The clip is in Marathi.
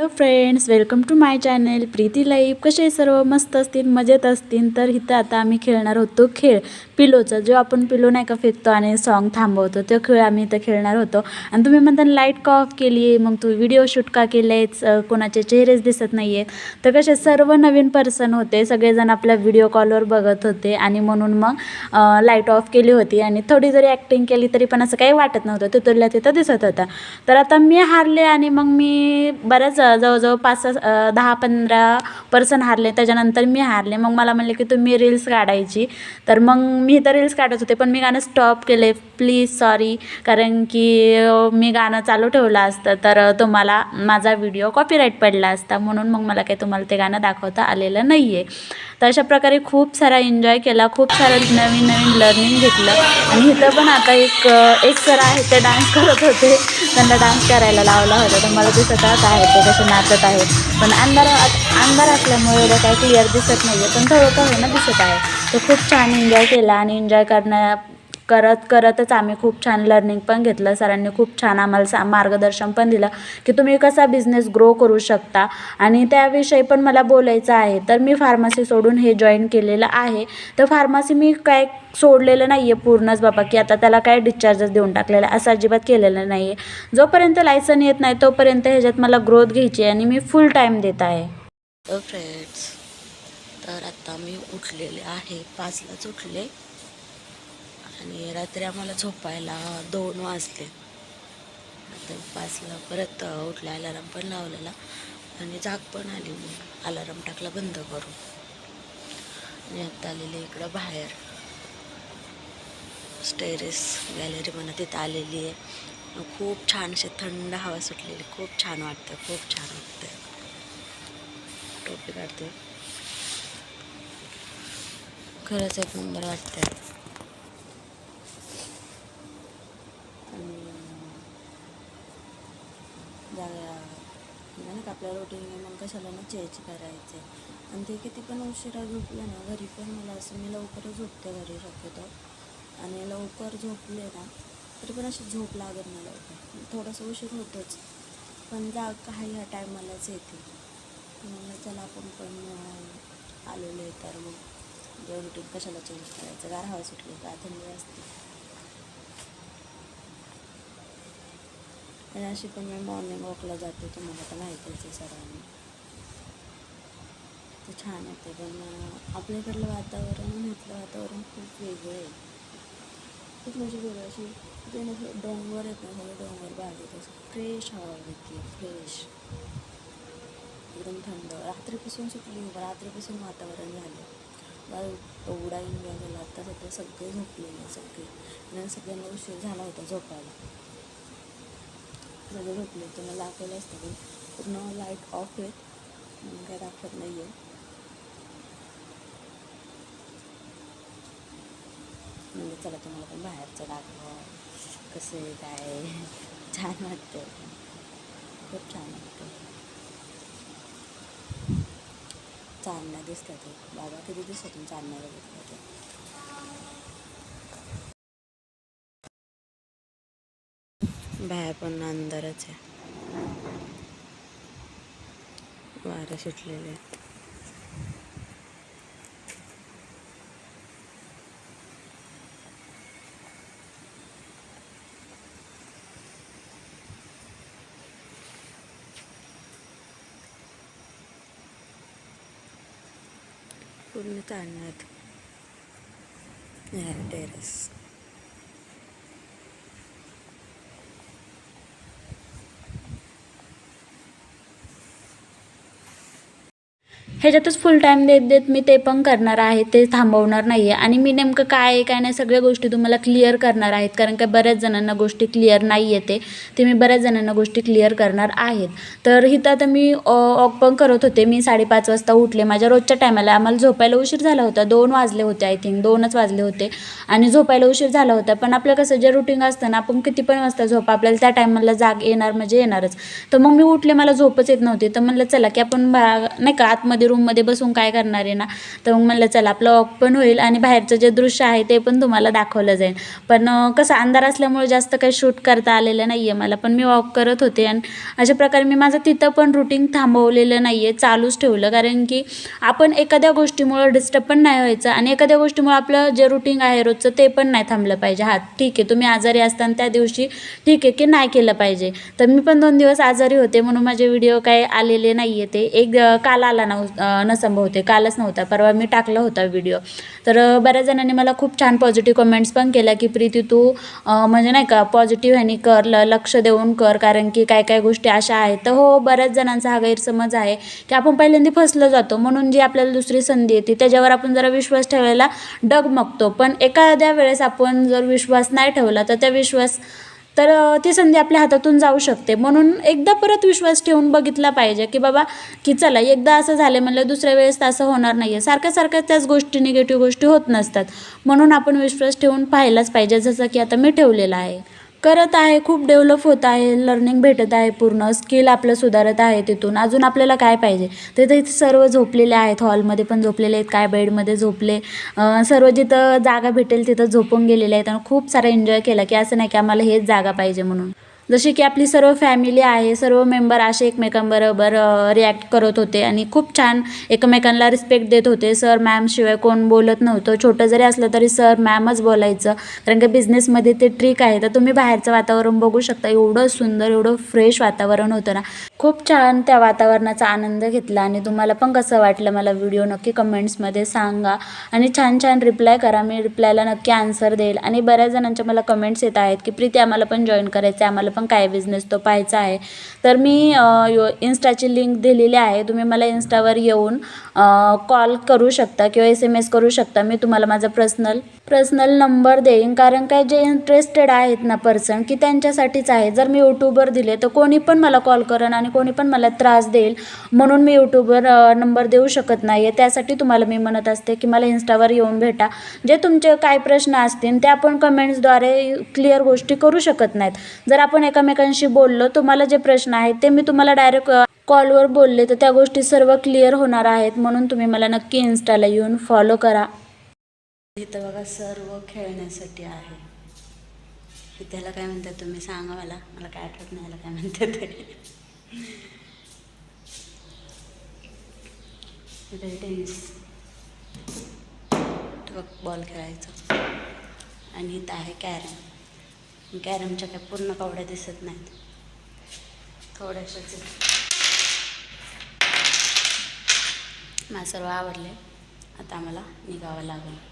Hello friends welcome to my channel Preeti life कसे सर्व? मस्त असतील मजेत असतील? तर इथं आता आम्ही खेळणार होतो खेळ. पिलोचा जो आपण पिलो नाही का फेकतो आणि सॉन्ग थांबवतो तो खेळ आम्ही इथं खेळणार होतो. आणि तुम्ही म्हणता लाइट का ऑफ केली आहे? मग तू व्हिडिओ शूट का केले आहेत कोणाचे चेहरेच दिसत नाही आहे तर कसे सर्व नवीन पर्सन होते सगळेजण आपल्या व्हिडिओ कॉलवर बघत होते आणि म्हणून मग लाइट ऑफ केली होती. आणि थोडी जरी ॲक्टिंग केली तरी पण असं काही वाटत नव्हतं. तिथल्या तिथं दिसत होता. तर आता मी हारले आणि मग मी बऱ्याच जवळजवळ पाच सहा दहा पंधरा पर्सन हारले. त्याच्यानंतर मी हारले. मग मला म्हणले की तुम्ही रील्स काढायची. तर मग मी तर रील्स काढत होते पण मी गाणं स्टॉप केले. प्लीज सॉरी कारण की मी गाणं चालू ठेवलं असतं तर तुम्हाला माझा व्हिडिओ कॉपीराईट पडला असता. म्हणून मग मला काही तुम्हाला ते गाणं दाखवता आलेलं नाही आहे तर अशा प्रकारे खूप सारा एन्जॉय केला खूप सारं नवीन नवीन लर्निंग घेतलं. आणि इथं पण आता एक एक सर आहे ते डान्स करत होते. त्यांना डान्स करायला लावला होता. तर मला दिसत आहे ते कसे नाचत आहेत. पण अंधार अंधार असल्यामुळे एवढं काही क्लिअर दिसत नाही आहे पण थोडं का दिसत आहे. तर खूप छान एन्जॉय केला आणि एन्जॉय करण्या करत करतच आम्ही खूप छान लर्निंग पण घेतलं. सरांनी खूप छान आम्हाला सा मार्गदर्शन पण दिलं की तुम्ही कसा बिझनेस ग्रो करू शकता. आणि त्याविषयी पण मला बोलायचं आहे. तर मी फार्मसी सोडून हे जॉईन केलेलं आहे. तर फार्मसी मी काय सोडलेलं नाही आहे पूर्णच बाबा की आता त्याला काय डिस्चार्जेस देऊन टाकलेलं आहे. असं अजिबात केलेलं नाही आहे जोपर्यंत लायसन येत नाही तोपर्यंत ह्याच्यात मला ग्रोथ घ्यायची आहे आणि मी फुल टाईम देत आहे. फ्रेंड्स तर आत्ता मी उठलेले आहे. पाचलाच उठले. आणि रात्री आम्हाला झोपायला दोन वाजले. आता पाचला परत उठला अलाराम पण लावलेला. आणि जाग पण आली मग अलाराम टाकला बंद करून. आणि आत्ता आलेले इकडं बाहेर. स्टेरेस गॅलरी म्हणा तिथं आलेली आहे. खूप छान अशी थंड हवा सुटलेली. खूप छान वाटतं खूप छान वाटतं. टोपी काढते खरंच एक नंबर वाटतंय. आणि जागा नाही का आपल्या रोटीन मग कशाला ना चेंज करायचे. आणि ते किती पण उशिरा झोपलं ना घरी पण मला असं मी लवकरच झोपते घरी शक्यतो. आणि लवकर झोपले ना तरी पण अशी झोप लागत नाही लवकर. थोडंसं उशीर होतोच. पण जा काही ह्या टायमालाच येते. म्हणलं चला आपण पण आलेलो आहे तर मग. देव रुटीन कशाला चेंज करायचं? गार हवा सुटली का? थंडी असते. आणि अशी पण मी मॉर्निंग वॉकला जाते तुम्हाला तर माहितीच आहे सर्वांनी ते छान होते पण आपल्याकडलं वातावरण आणि इथलं वातावरण खूप वेगळं आहे. खूप म्हणजे वेगळं अशी ते डोंगर आहेत ना सगळं डोंगर बागेत असं फ्रेश हवा येते फ्रेश एकदम थंड. रात्रीपासून सुटली रात्रीपासून वातावरण झालं. एवढा एन्जॉय झाला आता सध्या सगळे झोपलेले सगळे. आणि सगळ्यांना उशीर झाला होता झोपायला. सगळे झोपले होते. मला दाखवलं असतं पण पूर्ण लाइट ऑफ आहे. म्हणून काय दाखवत नाही आहे म्हणजे चला तुम्हाला पण बाहेरचं दाखवा. कसं आहे काय छान वाटतं खूप छान वाटतं चांदण्या दिसतात ते. बाबा किती दिवसातून चांदण्या दिसतात बाहेर पण अंधारच आहे. वारं सुटलेले आहे पूर्ण चालण्यात टेरेस ह्याच्यातच फुल टाईम देत देत मी ते पण करणार आहे ते थांबवणार नाही आहे आणि मी नेमकं काय आहे काय नाही सगळ्या गोष्टी तुम्हाला क्लिअर करणार आहेत. कारण का बऱ्याच जणांना गोष्टी क्लिअर नाही येते ते मी बऱ्याच जणांना गोष्टी क्लिअर करणार आहेत. तर हिथं आता मी ऑक पण करत होते. मी साडेपाच वाजता उठले. माझ्या रोजच्या टायमाला आम्हाला झोपायला उशीर झाला होता. दोन वाजले होते आय थिंक दोनच वाजले होते. आणि झोपायला उशीर झाला होता. पण आपलं कसं जे रुटीन असतं ना आपण किती पण वाजता झोप. आपल्याला त्या टायमाला जाग येणार म्हणजे येणारच. तर मग मी उठले मला झोपच येत नव्हती. तर म्हणलं चला की आपण नाही का आतमध्ये रूममध्ये बसून काय करणार आहे ना? तर मग म्हणलं चला आपलं वॉक पण होईल आणि बाहेरचं जे दृश्य आहे ते पण तुम्हाला दाखवलं जाईल. पण कसं अंधार असल्यामुळे जास्त काही शूट करता आलेलं नाही आहे मला पण मी वॉक करत होते आणि अशा प्रकारे मी माझं तिथं पण रुटीन थांबवलेलं नाही आहे चालूच ठेवलं. कारण की आपण एखाद्या गोष्टीमुळं डिस्टर्ब पण नाही व्हायचं आणि एखाद्या गोष्टीमुळं आपलं जे रुटीन आहे रोजचं ते पण नाही थांबलं पाहिजे. हा ठीक आहे तुम्ही आजारी असताना त्या दिवशी ठीक आहे की नाही केलं पाहिजे. तर मी पण दोन दिवस आजारी होते म्हणून माझे व्हिडिओ काय आलेले नाही आहे ते. एक काल आला ना न संभवते कालच नव्हता परवा मी टाकला होता व्हिडिओ तर बऱ्याच जणांनी मला खूप छान पॉझिटिव्ह कमेंट्स पण केल्या की प्रीती तू म्हणजे नाही का पॉझिटिव्ह ह्यानी कर ल लक्ष देऊन कर कारण की काय काय गोष्टी अशा आहेत. तर हो बऱ्याच जणांचा हा गैरसमज आहे की आपण पहिल्यांदा फसलं जातो म्हणून जी आपल्याला दुसरी संधी येते त्याच्यावर आपण जरा विश्वास ठेवायला डगमगतो. पण एखाद्या वेळेस आपण जर विश्वास नाही ठेवला तर त्या विश्वास तर ती संधी आपल्या हातातून जाऊ शकते. म्हणून एकदा परत विश्वास ठेवून बघितला पाहिजे की बाबा की चला एकदा असं झालं म्हणलं दुसऱ्या वेळेस तर असं होणार नाही आहे सारख्या सारख्या त्याच गोष्टी निगेटिव्ह गोष्टी होत नसतात. म्हणून आपण विश्वास ठेवून पाहायलाच पाहिजे जसं की आता मी ठेवलेला आहे. करत आहे खूप डेव्हलप होत आहे लर्निंग भेटत आहे पूर्ण स्किल आपलं सुधारत आहे तिथून. अजून आपल्याला काय पाहिजे? तिथे इथे सर्व झोपलेले आहेत हॉलमध्ये पण झोपलेले आहेत काय बेडमध्ये झोपले. सर्व जिथं जागा भेटेल तिथं झोपून गेलेले आहेत आणि खूप सारा एन्जॉय केला की असं नाही की आम्हाला हेच जागा पाहिजे म्हणून. जशी की आपली सर्व फॅमिली आहे सर्व मेंबर असे एकमेकांबरोबर रिॲक्ट करत होते आणि खूप छान एकमेकांना रिस्पेक्ट देत होते. सर मॅम शिवाय कोण बोलत नव्हतं. छोटं जरी असलं तरी सर मॅमच बोलायचं. कारण की बिझनेसमध्ये ते ट्रिक आहे. तर तुम्ही बाहेरचं वातावरण बघू शकता. एवढं सुंदर एवढं फ्रेश वातावरण होतं ना. खूप छान त्या वातावरणाचा आनंद घेतला आणि तुम्हाला पण कसं वाटलं मला व्हिडिओ नक्की कमेंट्समध्ये सांगा. आणि छान छान रिप्लाय करा. मी रिप्लायला नक्की आन्सर देईल. आणि बऱ्याच जणांच्या मला कमेंट्स येत आहेत की प्रीती आम्हाला पण जॉईन करायचं आहे आम्हाला पण काय बिझनेस तो पाहायचा आहे. तर मी यो इन्स्टाची लिंक दिलेली आहे. तुम्ही मला इन्स्टावर येऊन कॉल करू शकता किंवा एस एम एस करू शकता. मी तुम्हाला माझा पर्सनल पर्सनल नंबर देईन. कारण काय जे इंटरेस्टेड आहेत ना पर्सन की त्यांच्यासाठीच आहे. जर मी यूट्यूबवर दिले तर कोणी पण मला कॉल करेन आणि कोणी पण मला त्रास देईल. म्हणून मी यूट्यूबवर नंबर देऊ शकत नाही आहे त्यासाठी तुम्हाला मी म्हणत असते की मला इन्स्टावर येऊन भेटा. जे तुमचे काय प्रश्न असतील ते आपण कमेंट्सद्वारे क्लिअर गोष्टी करू शकत नाहीत. जर आपण एकामेकांशी बोललो तुम्हाला जे प्रश्न आहेत ते मी तुम्हाला डायरेक्ट कॉलवर बोलले. तर त्या गोष्टी सर्व क्लिअर होणार आहेत. म्हणून तुम्ही मला नक्की इन्स्टाला येऊन फॉलो करा. इथं बघा सर्व खेळण्यासाठी आहे. त्याला काय म्हणतात तुम्ही सांगा मला. मला काय आठवत नाही याला काय म्हणतात ते. टेनिस बघ बॉल खेळायचं. आणि इथं आहे कॅरम कॅरमच्या काय पूर्ण कवड्या दिसत नाहीत. थोड्याशाच. मला सर्व आवडले. आता आम्हाला निघावं लागेल.